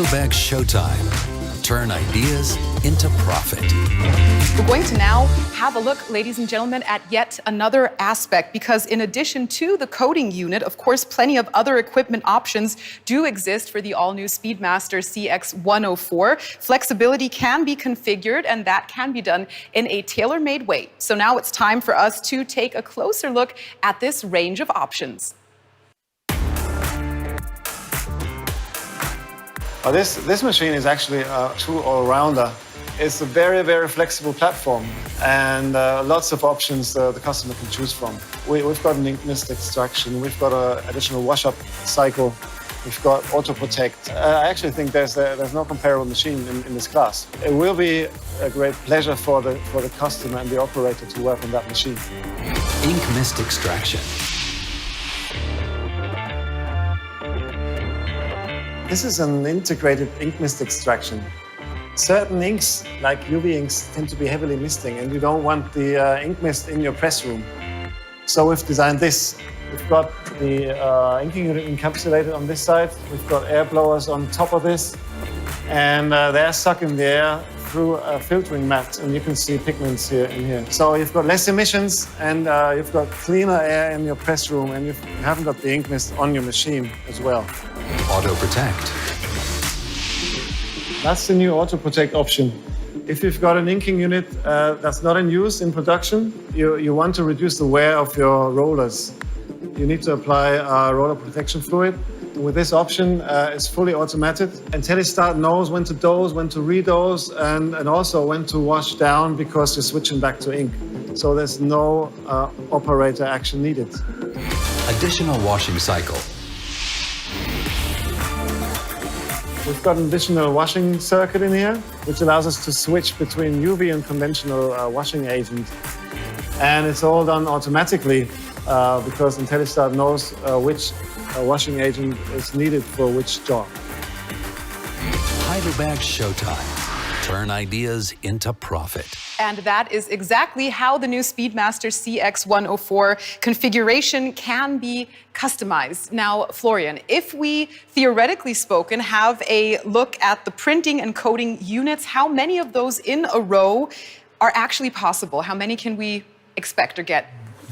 Heidelberg Showtime. Turn ideas into profit. We're going to now have a look, ladies and gentlemen, at yet another aspect because, in addition to the coding unit, of course, plenty of other equipment options do exist for the all new Speedmaster CX104. Flexibility can be configured, and that can be done in a tailor made way. So now it's time for us to take a closer look at this range of options. Uh, this, this machine is actually a true all-rounder. It's a very, very flexible platform and uh, lots of options uh, the customer can choose from. We, have got an ink mist extraction, we've got an additional wash-up cycle, we've got auto protect. Uh, I actually think there's, a, there's no comparable machine in, in this class. It will be a great pleasure for the, for the customer and the operator to work on that machine. Ink mist extraction This is an integrated ink mist extraction. Certain inks, like UV inks, tend to be heavily misting, and you don't want the uh, ink mist in your press room. So we've designed this. We've got the uh, inking unit encapsulated on this side. We've got air blowers on top of this, and uh, they're sucking the air through a filtering mat, and you can see pigments here in here. So you've got less emissions, and uh, you've got cleaner air in your press room, and you haven't got the ink mist on your machine as well. Auto Protect. That's the new Auto Protect option. If you've got an inking unit uh, that's not in use in production, you, you want to reduce the wear of your rollers. You need to apply a roller protection fluid with this option, uh, it's fully automated. And IntelliStart knows when to dose, when to redose, and, and also when to wash down because you're switching back to ink. So there's no uh, operator action needed. Additional washing cycle. We've got an additional washing circuit in here, which allows us to switch between UV and conventional uh, washing agent. And it's all done automatically uh, because IntelliStart knows uh, which a washing agent is needed for which job. Heidelberg Showtime. Turn ideas into profit. And that is exactly how the new Speedmaster CX104 configuration can be customized. Now, Florian, if we theoretically spoken have a look at the printing and coding units, how many of those in a row are actually possible? How many can we expect or get?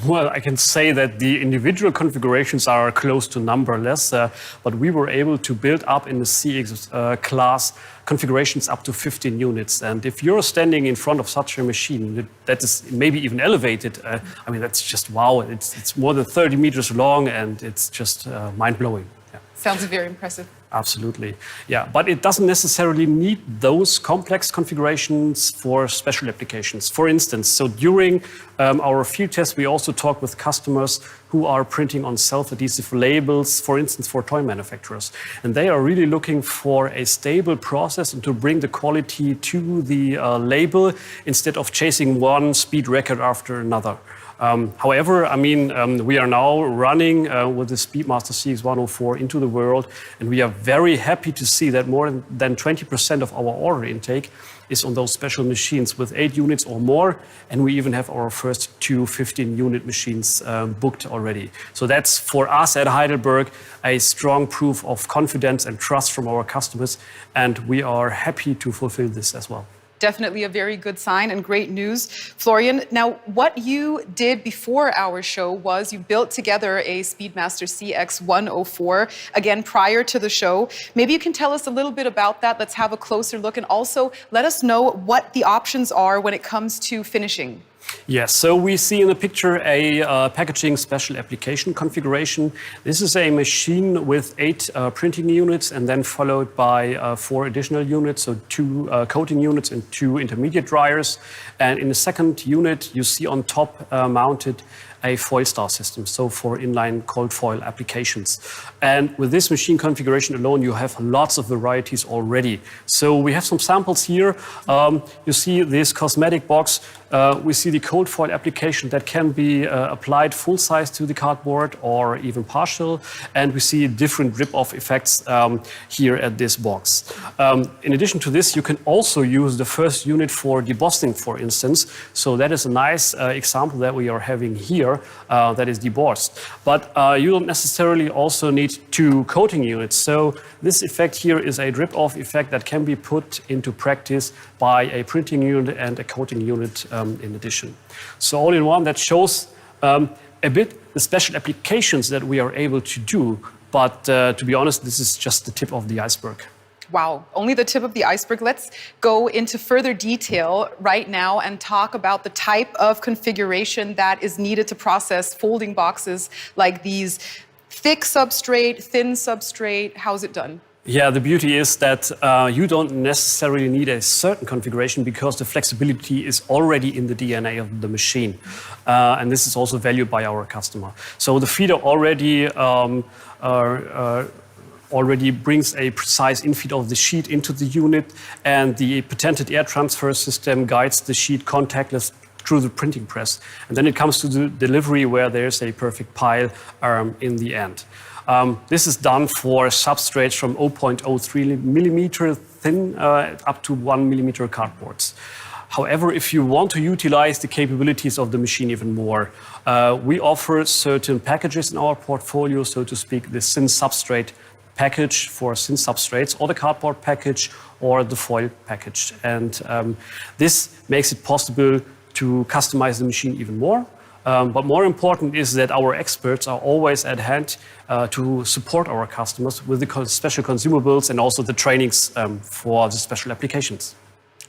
Well, I can say that the individual configurations are close to numberless, uh, but we were able to build up in the CX uh, class configurations up to 15 units. And if you're standing in front of such a machine that is maybe even elevated, uh, I mean, that's just wow. It's, it's more than 30 meters long and it's just uh, mind blowing. Yeah. Sounds very impressive. Absolutely. Yeah, but it doesn't necessarily need those complex configurations for special applications. For instance, so during um, our field test, we also talk with customers who are printing on self-adhesive labels, for instance, for toy manufacturers. And they are really looking for a stable process and to bring the quality to the uh, label instead of chasing one speed record after another. Um, however, I mean, um, we are now running uh, with the Speedmaster CX104 into the world, and we are very happy to see that more than 20% of our order intake is on those special machines with eight units or more, and we even have our first two 15-unit machines um, booked already. So that's for us at Heidelberg a strong proof of confidence and trust from our customers, and we are happy to fulfill this as well definitely a very good sign and great news. Florian, now what you did before our show was you built together a Speedmaster CX 104, again, prior to the show. Maybe you can tell us a little bit about that. Let's have a closer look and also let us know what the options are when it comes to finishing. Yes, so we see in the picture a uh, packaging special application configuration. This is a machine with eight uh, printing units and then followed by uh, four additional units, so two uh, coating units and two intermediate dryers. And in the second unit, you see on top uh, mounted a foil star system, so for inline cold foil applications. And with this machine configuration alone, you have lots of varieties already. So we have some samples here. Um, you see this cosmetic box. Uh, we see the cold foil application that can be uh, applied full size to the cardboard or even partial. And we see different rip-off effects um, here at this box. Um, in addition to this, you can also use the first unit for debossing, for instance. So that is a nice uh, example that we are having here. Uh, that is debossed. But uh, you don't necessarily also need two coating units. So this effect here is a drip-off effect that can be put into practice by a printing unit and a coating unit um, in addition. So all in one, that shows um, a bit the special applications that we are able to do. But uh, to be honest, this is just the tip of the iceberg. Wow, only the tip of the iceberg. Let's go into further detail right now and talk about the type of configuration that is needed to process folding boxes like these. Thick substrate, thin substrate, how's it done? Yeah, the beauty is that uh, you don't necessarily need a certain configuration because the flexibility is already in the DNA of the machine. Uh, and this is also valued by our customer. So the feeder already um, uh, already brings a precise infeed of the sheet into the unit, and the patented air transfer system guides the sheet contactless through the printing press. And then it comes to the delivery where there's a perfect pile um, in the end. Um, this is done for substrates from 0.03 millimeter thin uh, up to 1 millimeter cardboards. However, if you want to utilize the capabilities of the machine even more, uh, we offer certain packages in our portfolio, so to speak, the thin substrate package for thin substrates, or the cardboard package, or the foil package. And um, this makes it possible to customize the machine even more. Um, but more important is that our experts are always at hand uh, to support our customers with the special consumables and also the trainings um, for the special applications.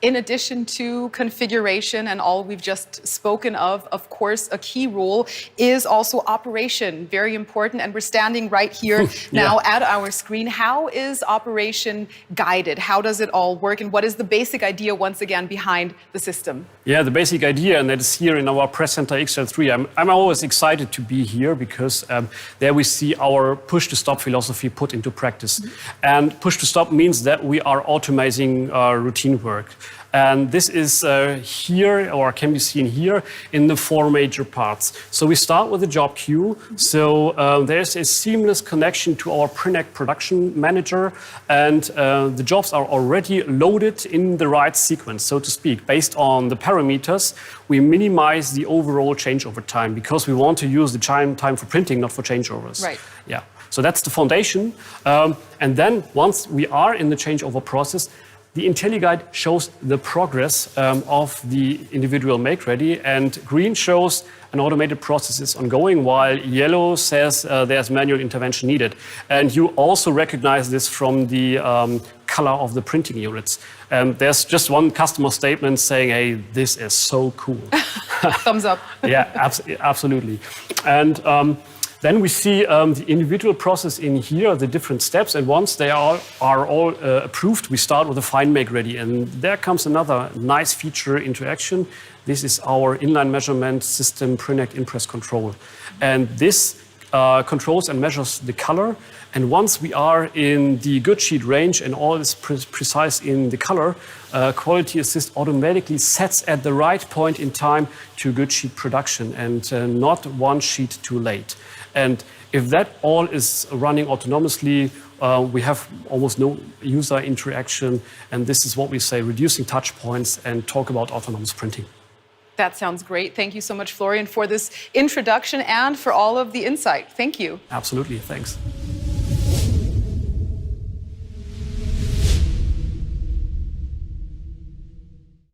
In addition to configuration and all we've just spoken of, of course, a key role is also operation. Very important. And we're standing right here now at our screen. How is operation guided? How does it all work? And what is the basic idea, once again, behind the system? Yeah, the basic idea, and that is here in our press center XL3. I'm, I'm always excited to be here because um, there we see our push to stop philosophy put into practice. And push to stop means that we are automating uh, routine work. And this is uh, here, or can be seen here, in the four major parts. So we start with the job queue. So uh, there's a seamless connection to our Prinect production manager, and uh, the jobs are already loaded in the right sequence, so to speak. Based on the parameters, we minimize the overall changeover time because we want to use the time time for printing, not for changeovers. Right. Yeah. So that's the foundation. Um, and then once we are in the changeover process, the IntelliGuide shows the progress um, of the individual make ready, and green shows an automated process is ongoing, while yellow says uh, there's manual intervention needed. And you also recognize this from the um, color of the printing units. Um, there's just one customer statement saying, hey, this is so cool. Thumbs up. yeah, abs- absolutely. And um, then we see um, the individual process in here, the different steps, and once they are, are all uh, approved, we start with a fine make ready. And there comes another nice feature into action. This is our inline measurement system, Prinect Impress Control. And this uh, controls and measures the color. And once we are in the good sheet range and all is pre- precise in the color, uh, Quality Assist automatically sets at the right point in time to good sheet production and uh, not one sheet too late. And if that all is running autonomously, uh, we have almost no user interaction. And this is what we say reducing touch points and talk about autonomous printing. That sounds great. Thank you so much, Florian, for this introduction and for all of the insight. Thank you. Absolutely. Thanks.